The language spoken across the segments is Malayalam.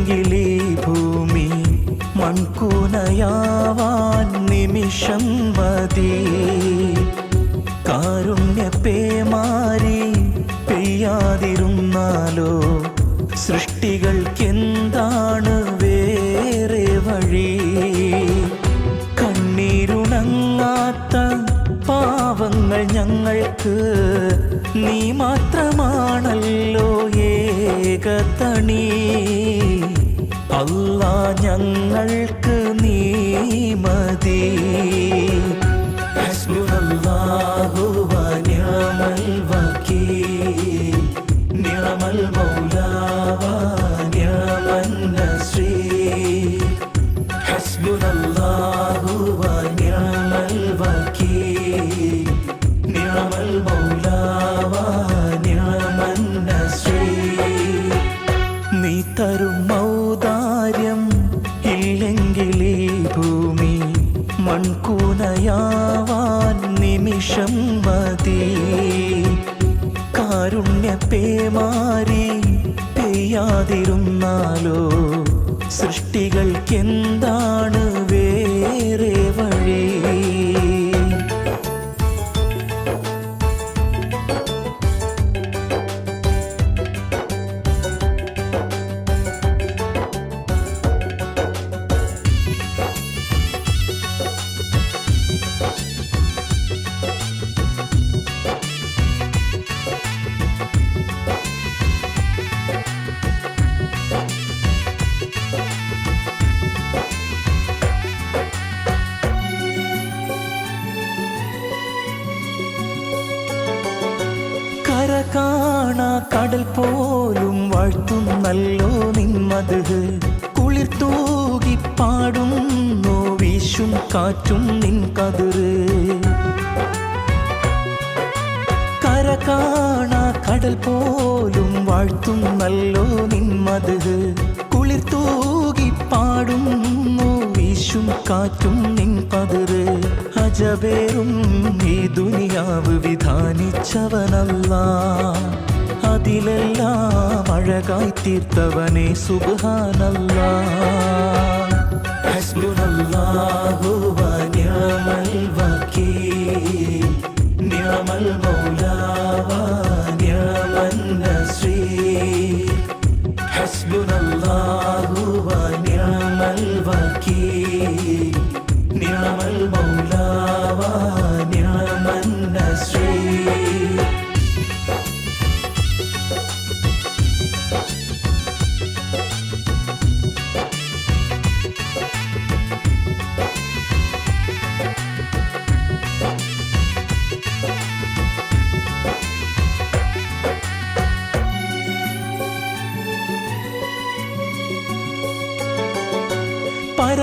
ഇല്ലെങ്കിൽ ഭൂമി മൺകൂനയാവാൻ നിമിഷം മതി കാരുണ്യ പേമാരി പെയ്യാതിരുന്നാലോ? സൃഷ്ടികൾക്കെന്താണ് വേറെ വഴി? കണ്ണീരുണങ്ങാത്ത പാവങ്ങൾ ഞങ്ങൾക്ക് നീ മാത്രമാണല്ലോ ഏകതണി. അല്ല ഞങ്ങൾക്ക് നീ മതി ഹസ്ബുനല്ലാഹു വനിഅമൽ വകീൽ നിഅമൽ മൗലാ വനിഅമൻ നസീർ. ഹസ്ബുനല്ലാഹു വനിഅമൽ വകീൽ നിഅമൽ മൗലാ മൺകൂനയാവാൻ നിമിഷം മതി. കാരുണ്യ പേമാരി പെയ്യാതിരുന്നാലോ? സൃഷ്ടികൾക്കെന്താണ് കാണാ കടൽ പോലും വാഴ്ത്തുന്നല്ലോ നിന്മത് കുളിർ തൂകി പാടുന്നു വീശും കാറ്റും നിൻ കതിര്. കര കാണാ കടൽ പോലും വാഴ്ത്തും നല്ലോ നിൻ മതി കുളിർ തൂകി പാടുന്നു വീശും കാറ്റും നിൻ പതിര് അജബേറും ഈ ദുനിയാവ് വിധാനിച്ചവനല്ല. അതിലെല്ലാം അഴകായി തീർത്തവനെ സുബാനല്ല. ഹസ്ബുനല്ലാഹുവ വനിഅമൽ വക്കീൽ നിയമൽ മൗലാ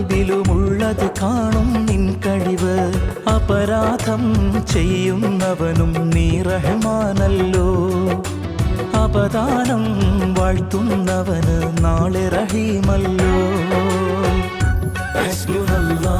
കൽവിലുമുള്ളത് കാണും നിൻ കഴിവ്. അപരാധം ചെയ്യുന്നവനും നീ റഹ്മാനല്ലോ. അപദാനം വാഴ്ത്തുന്നവന് നാളെ റഹീമല്ലോ. ഹസ്ബുനല്ലാഹു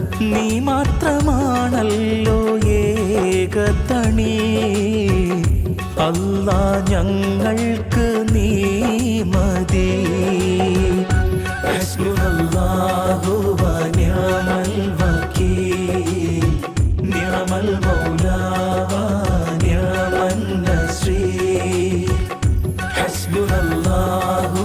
നീ മാത്രമാണല്ലോ ഏകത്തണി അല്ല ഞങ്ങൾക്ക് നീ മതി. ശ്രീ ഹസ്ബുനല്ലാഹു